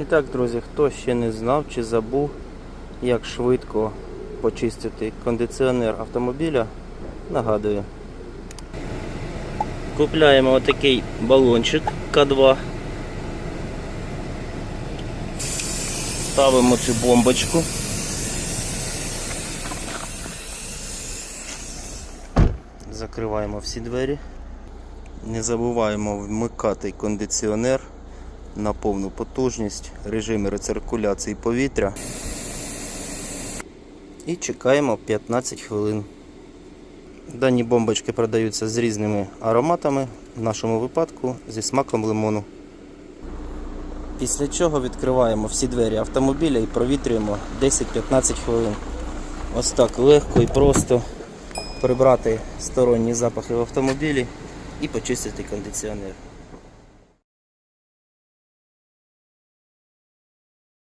І так, друзі, хто ще не знав чи забув, як швидко почистити кондиціонер автомобіля, нагадую. Купляємо отакий балончик К2. Ставимо цю бомбочку. Закриваємо всі двері. Не забуваємо вмикати кондиціонер на повну потужність, режимі рециркуляції повітря. І чекаємо 15 хвилин. Дані бомбочки продаються з різними ароматами, в нашому випадку зі смаком лимону. Після чого відкриваємо всі двері автомобіля і провітрюємо 10-15 хвилин. Ось так легко і просто прибрати сторонні запахи в автомобілі і почистити кондиціонер.